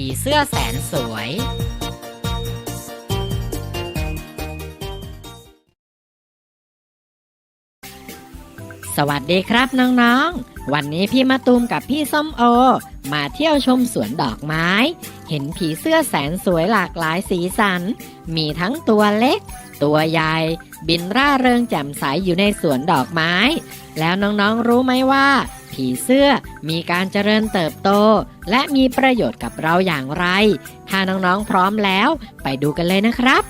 ผีเสื้อแสนสวย สวัสดีครับน้องๆ วันนี้พี่มาตูมกับพี่ส้มโอ มาเที่ยวชมสวนดอกไม้ เห็นผีเสื้อแสนสวยหลากหลายสีสัน มีทั้งตัวเล็ก ตัวใหญ่ บินร่าเริงแจ่มใสอยู่ในสวนดอกไม้ แล้วน้องๆรู้ไหมว่า ผีเสื้อมีการเจริญเติบโต และมีประโยชน์กับเราอย่างไร ถ้าน้องๆพร้อมแล้วไปดูกันเลยนะครับ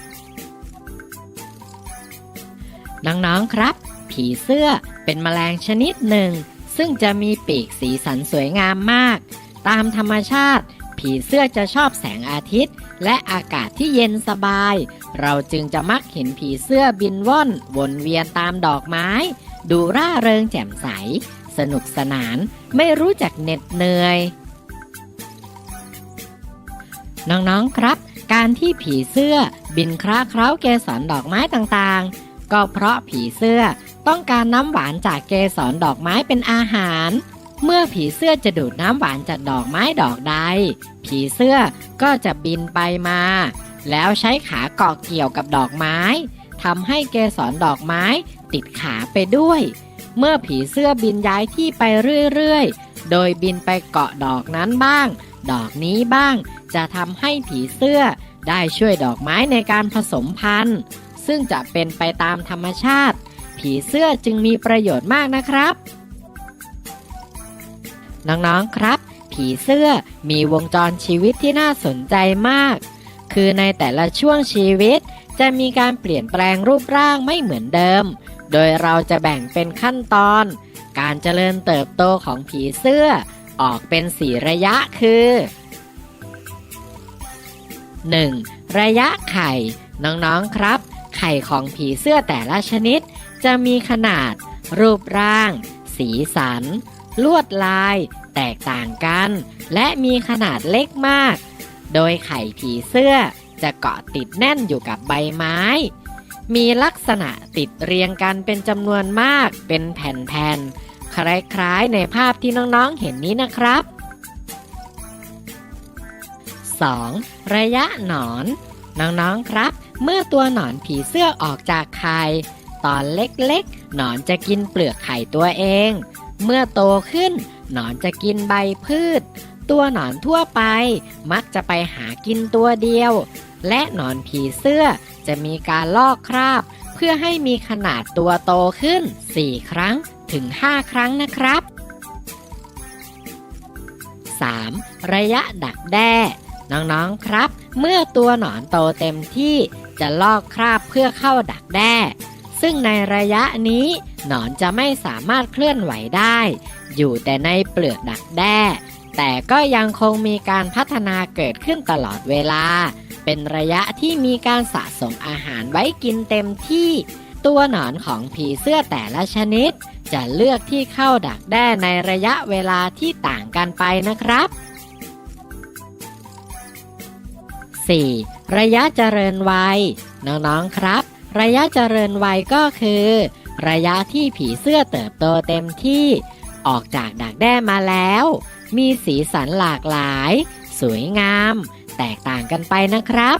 น้องๆครับ ผีเสื้อเป็นแมลงชนิดหนึ่ง ซึ่งจะมีปีกสีสันสวยงามมาก ตามธรรมชาติ ผีเสื้อจะชอบแสงอาทิตย์ และอากาศที่เย็นสบาย เราจึงจะมักเห็นผีเสื้อบินว่อนวนเวียนตามดอกไม้ดูร่าเริงแจ่มใส สนุกสนาน ไม่รู้จักเหน็ดเหนื่อย น้องๆครับ การที่ผีเสื้อบินคล้าเคล้าเกสรดอกไม้ต่างๆ ก็เพราะผีเสื้อต้องการน้ำหวานจากเกสรดอกไม้เป็นอาหาร เมื่อผีเสื้อจะดูดน้ำหวานจากดอกไม้ดอกใด ผีเสื้อก็จะบินไปมา แล้วใช้ขาเกาะเกี่ยวกับดอกไม้ทำให้เกสรดอกไม้ติดขาไปด้วย เมื่อผีเสื้อบินย้ายที่ไปเรื่อยๆ โดยบินไปเกาะดอกนั้นบ้าง ดอกนี้บ้าง จะทำให้ผีเสื้อได้ช่วยดอกไม้ในการผสมพันธุ์ ซึ่งจะเป็นไปตามธรรมชาติ ผีเสื้อจึงมีประโยชน์มากนะครับ น้องๆครับ ผีเสื้อมีวงจรชีวิตที่น่าสนใจมาก คือในแต่ละช่วงชีวิตจะมีการเปลี่ยนแปลงรูปร่างไม่เหมือนเดิม โดยเราจะแบ่งเป็นขั้นตอน การเจริญเติบโตของผีเสื้อ ออกเป็นสีระยะคือ 1. ระยะไข่ น้องๆครับ ไข่ของผีเสื้อแต่ละชนิด จะมีขนาด รูปร่าง สีสัน ลวดลาย แตกต่างกัน และมีขนาดเล็กมาก โดยไข่ผีเสื้อจะเกาะติดแน่นอยู่กับใบไม้ มีลัก ษณะติดเรียงกันเป็นจำนวนมากเป็นแผ่นๆ คล้ายๆ ในภาพที่น้องๆ เห็นนี้นะครับ 2. ระยะหนอน น้องๆ ครับ เมื่อตัวหนอนผีเสื้อออกจากไข่ ตอนเล็กๆ หนอนจะกินเปลือกไข่ตัวเอง เมื่อโตขึ้น หนอนจะกินใบพืช ตัวหนอนทั่วไป มักจะไปหากินตัวเดียว และหนอนผีเสื้อจะมีการลอกคราบ เพื่อให้มีขนาดตัวโตขึ้น 4 ครั้งถึง 5 ครั้งนะครับ 3. ระยะดักแด้ น้องๆครับ เมื่อตัวหนอนโตเต็มที่จะลอกคราบเพื่อเข้าดักแด้ ซึ่งในระยะนี้หนอนจะไม่สามารถเคลื่อนไหวได้ อยู่แต่ในเปลือกดักแด้ แต่ก็ยังคงมีการพัฒนาเกิดขึ้นตลอดเวลา เป็นระยะที่มีการสะสมอาหารไว้กินเต็มที่ ตัวหนอนของผีเสื้อแต่ละชนิด จะเลือกที่เข้าดักแด้ในระยะเวลาที่ต่างกันไปนะครับ 4. ระยะเจริญวัย น้องๆครับ ระยะเจริญวัยก็คือ ระยะที่ผีเสื้อเติบโตเต็มที่ ออกจากดักแด้มาแล้ว มีสีสันหลากหลาย สวยงาม แตกต่างกันไปนะครับ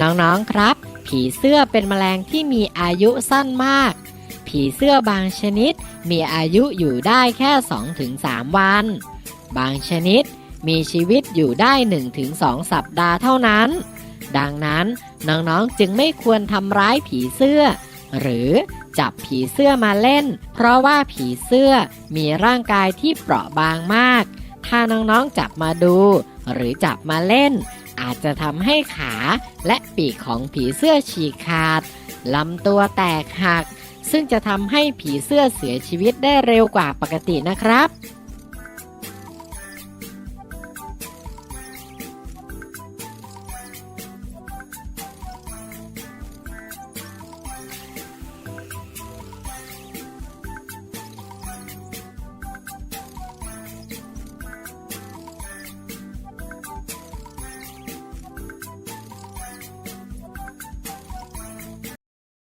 น้องๆครับ ผีเสื้อเป็นแมลงที่มีอายุสั้นมาก ผีเสื้อบางชนิดมีอายุอยู่ได้แค่ 2-3 วัน บางชนิดมีชีวิตอยู่ได้ 1-2 สัปดาห์เท่านั้น ดังนั้นน้องๆจึงไม่ควรทำร้ายผีเสื้อ หรือจับผีเสื้อมาเล่น เพราะว่าผีเสื้อมีร่างกายที่เปราะบางมาก ถ้าน้องๆจับมาดู หรือจับมาเล่น อาจจะทำให้ขาและปีกของผีเสื้อฉีกขาดลำตัวแตกหัก ซึ่งจะทำให้ผีเสื้อเสียชีวิตได้เร็วกว่าปกตินะครับ